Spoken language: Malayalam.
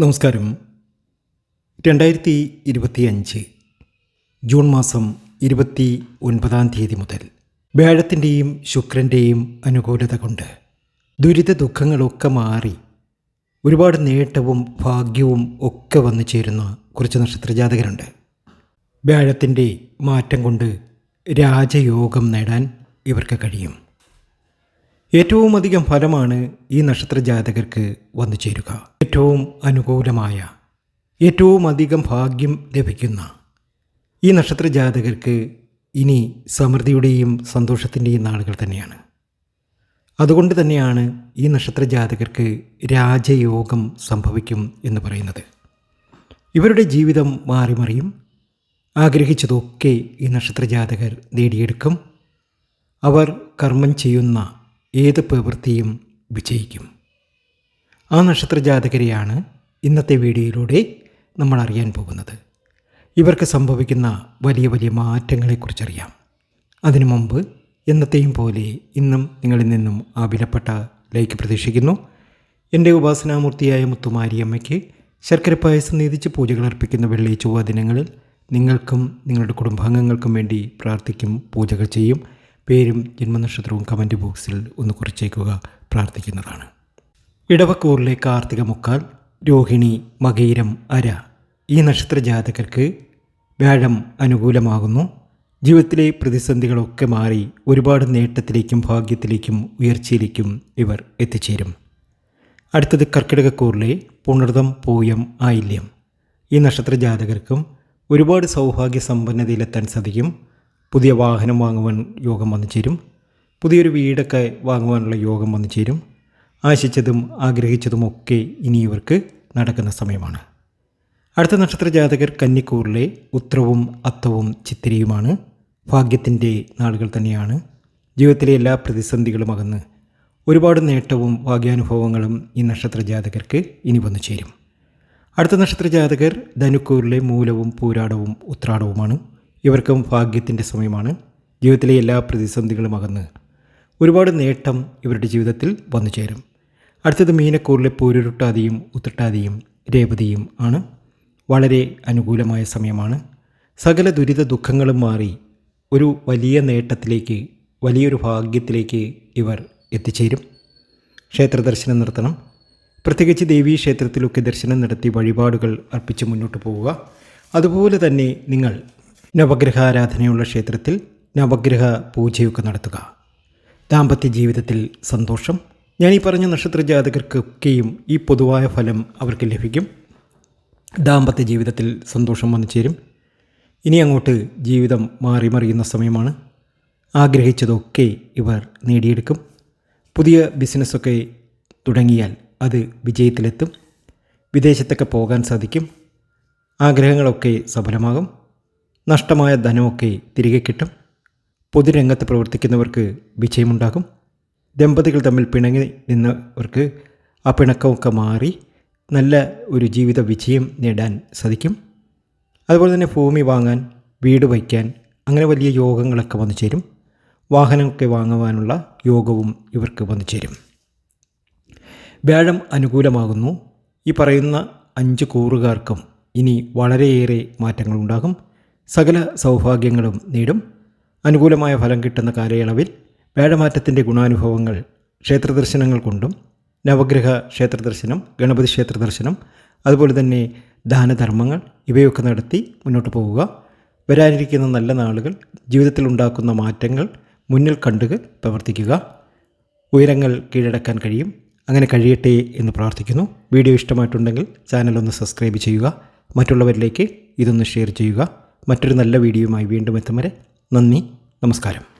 നമസ്കാരം. രണ്ടായിരത്തി ഇരുപത്തി അഞ്ച് ജൂൺ മാസം ഇരുപത്തി ഒൻപതാം തീയതി മുതൽ വ്യാഴത്തിന്റെയും ശുക്രന്റെയും അനുകൂലത കൊണ്ട് ദുരിത ദുഃഖങ്ങളൊക്കെ മാറി ഒരുപാട് നേട്ടവും ഭാഗ്യവും ഒക്കെ വന്നു ചേരുന്ന കുറച്ച് നക്ഷത്രജാതകരുണ്ട്. വ്യാഴത്തിന്റെ മാറ്റം കൊണ്ട് രാജയോഗം നേടാൻ ഇവർക്ക് കഴിയും. ഏറ്റവും അധികം ഫലമാണ് ഈ നക്ഷത്രജാതകർക്ക് വന്നു ചേരുക. ഏറ്റവും അനുകൂലമായ ഏറ്റവും അധികം ഭാഗ്യം ലഭിക്കുന്ന ഈ നക്ഷത്ര ജാതകർക്ക് ഇനി സമൃദ്ധിയുടെയും സന്തോഷത്തിന്റെയും നാളുകൾ തന്നെയാണ്. അതുകൊണ്ട് തന്നെയാണ് ഈ നക്ഷത്ര ജാതകർക്ക് രാജയോഗം സംഭവിക്കും എന്ന് പറയുന്നത്. ഇവരുടെ ജീവിതം മാറിമറിയും. ആഗ്രഹിച്ചതൊക്കെ ഈ നക്ഷത്ര ജാതകർ നേടിയെടുക്കും. അവർ കർമ്മം ചെയ്യുന്ന ഏത് പ്രവൃത്തിയും വിജയിക്കും. ആ നക്ഷത്ര ജാതകരെയാണ് ഇന്നത്തെ വീഡിയോയിലൂടെ നമ്മൾ അറിയാൻ പോകുന്നത്. ഇവർക്ക് സംഭവിക്കുന്ന വലിയ വലിയ മാറ്റങ്ങളെക്കുറിച്ചറിയാം. അതിനു മുമ്പ് എന്നത്തെയും പോലെ ഇന്നും നിങ്ങളിൽ നിന്നും ആ വിലപ്പെട്ട ലൈക്ക് പ്രതീക്ഷിക്കുന്നു. എന്റെ ഉപാസനാമൂർത്തിയായ മുത്തുമാരിയമ്മയ്ക്ക് ശർക്കര പായസം നീതിച്ച് പൂജകൾ അർപ്പിക്കുന്ന വെള്ളി ചൊവ്വ ദിനങ്ങളിൽ നിങ്ങൾക്കും നിങ്ങളുടെ കുടുംബാംഗങ്ങൾക്കും വേണ്ടി പ്രാർത്ഥിക്കും പൂജകൾ ചെയ്യും. പേരും ജന്മനക്ഷത്രവും കമന്റ് ബോക്സിൽ ഒന്ന് കുറിച്ചേക്കുക പ്രാർത്ഥിക്കുന്നതാണ്. ഇടവക്കൂറിലെ കാർത്തിക മുക്കാൽ രോഹിണി മകയിരം അര. ഈ നക്ഷത്ര ജാതകർക്ക് വ്യാഴം അനുകൂലമാകുന്നു. ജീവിതത്തിലെ പ്രതിസന്ധികളൊക്കെ മാറി ഒരുപാട് നേട്ടത്തിലേക്കും ഭാഗ്യത്തിലേക്കും ഉയർച്ചയിലേക്കും ഇവർ എത്തിച്ചേരും. അടുത്തത് കർക്കിടകക്കൂറിലെ പുണർതം പൂയം ആയില്യം. ഈ നക്ഷത്ര ജാതകർക്കും ഒരുപാട് സൗഭാഗ്യ സമ്പന്നതയിലെത്താൻ സാധിക്കും. പുതിയ വാഹനം വാങ്ങുവാൻ യോഗം വന്നു ചേരും പുതിയൊരു വീടൊക്കെ വാങ്ങുവാനുള്ള യോഗം വന്നു ചേരും ആശിച്ചതും ആഗ്രഹിച്ചതുമൊക്കെ ഇനി ഇവർക്ക് നടക്കുന്ന സമയമാണ്. അടുത്ത നക്ഷത്ര ജാതകർ കന്നിക്കൂറിലെ ഉത്രവും അത്തവും ചിത്തിരിയുമാണ്. ഭാഗ്യത്തിന്റെ നാളുകൾ തന്നെയാണ്. ജീവിതത്തിലെ എല്ലാ പ്രതിസന്ധികളും അകന്ന് ഒരുപാട് നേട്ടവും ഭാഗ്യാനുഭവങ്ങളും ഈ നക്ഷത്ര ജാതകർക്ക് ഇനി വന്നു ചേരും. അടുത്ത നക്ഷത്ര ജാതകർ ധനുക്കൂറിലെ മൂലവും പൂരാടവും ഉത്രാടവുമാണ്. ഇവർക്കും ഭാഗ്യത്തിന്റെ സമയമാണ്. ജീവിതത്തിലെ എല്ലാ പ്രതിസന്ധികളും അകന്ന് ഒരുപാട് നേട്ടം ഇവരുടെ ജീവിതത്തിൽ വന്നു ചേരും. അടുത്തത് മീനക്കൂറിലെ പൂരുരുട്ടാതിയും ഉത്രട്ടാതിയും രേവതിയും ആണ്. വളരെ അനുകൂലമായ സമയമാണ്. സകല ദുരിത ദുഃഖങ്ങളും മാറി ഒരു വലിയ നേട്ടത്തിലേക്ക് വലിയൊരു ഭാഗ്യത്തിലേക്ക് ഇവർ എത്തിച്ചേരും. ക്ഷേത്ര ദർശനം നടത്തണം പ്രത്യേകിച്ച് ദേവീ ക്ഷേത്രത്തിലൊക്കെ ദർശനം നടത്തി വഴിപാടുകൾ അർപ്പിച്ച് മുന്നോട്ട് പോവുക. അതുപോലെ തന്നെ നിങ്ങൾ നവഗ്രഹ ആരാധനയുള്ള ക്ഷേത്രത്തിൽ നവഗ്രഹ പൂജയൊക്കെ നടത്തുക. ദാമ്പത്യ ജീവിതത്തിൽ സന്തോഷം. ഞാൻ ഈ പറഞ്ഞ നക്ഷത്ര ജാതകർക്കൊക്കെയും ഈ പൊതുവായ ഫലം അവർക്ക് ലഭിക്കും. ദാമ്പത്യ ജീവിതത്തിൽ സന്തോഷം വന്നു ചേരും. ഇനി അങ്ങോട്ട് ജീവിതം മാറി മറിയുന്ന സമയമാണ്. ആഗ്രഹിച്ചതൊക്കെ ഇവർ നേടിയെടുക്കും. പുതിയ ബിസിനസ്സൊക്കെ തുടങ്ങിയാൽ അത് വിജയത്തിലെത്തും. വിദേശത്തൊക്കെ പോകാൻ സാധിക്കും. ആഗ്രഹങ്ങളൊക്കെ സഫലമാകും. നഷ്ടമായ ധനമൊക്കെ തിരികെ കിട്ടും. പൊതുരംഗത്ത് പ്രവർത്തിക്കുന്നവർക്ക് വിജയമുണ്ടാകും. ദമ്പതികൾ തമ്മിൽ പിണങ്ങി നിന്നവർക്ക് ആ പിണക്കമൊക്കെ മാറി നല്ല ഒരു ജീവിത വിജയം നേടാൻ സാധിക്കും. അതുപോലെ തന്നെ ഭൂമി വാങ്ങാൻ വീട് വയ്ക്കാൻ അങ്ങനെ വലിയ യോഗങ്ങളൊക്കെ വന്നു ചേരും. വാഹനമൊക്കെ വാങ്ങുവാനുള്ള യോഗവും ഇവർക്ക് വന്നു ചേരും. വ്യാഴം അനുകൂലമാകുന്നു. ഈ പറയുന്ന അഞ്ച് കൂറുകാർക്കും ഇനി വളരെയേറെ മാറ്റങ്ങളുണ്ടാകും. സകല സൗഭാഗ്യങ്ങളും നേടും. അനുകൂലമായ ഫലം കിട്ടുന്ന കാലയളവിൽ വ്യാഴമാറ്റത്തിന്റെ ഗുണാനുഭവങ്ങൾ ക്ഷേത്ര ദർശനങ്ങൾ കൊണ്ടും നവഗ്രഹ ക്ഷേത്ര ദർശനം ഗണപതി ക്ഷേത്ര ദർശനം അതുപോലെ തന്നെ ദാനധർമ്മങ്ങൾ ഇവയൊക്കെ നടത്തി മുന്നോട്ട് പോവുക. വരാനിരിക്കുന്ന നല്ല നാളുകൾ ജീവിതത്തിൽ ഉണ്ടാക്കുന്ന മാറ്റങ്ങൾ മുന്നിൽ കണ്ടുക പ്രവർത്തിക്കുക. ഉയരങ്ങൾ കീഴടക്കാൻ കഴിയും. അങ്ങനെ കഴിയട്ടെ എന്ന് പ്രാർത്ഥിക്കുന്നു. വീഡിയോ ഇഷ്ടമായിട്ടുണ്ടെങ്കിൽ ചാനൽ ഒന്ന് സബ്സ്ക്രൈബ് ചെയ്യുക. മറ്റുള്ളവരിലേക്ക് ഇതൊന്ന് ഷെയർ ചെയ്യുക. മറ്റൊരു നല്ല വീഡിയോയുമായി വീണ്ടും എത്തും വരെ നന്ദി നമസ്കാരം.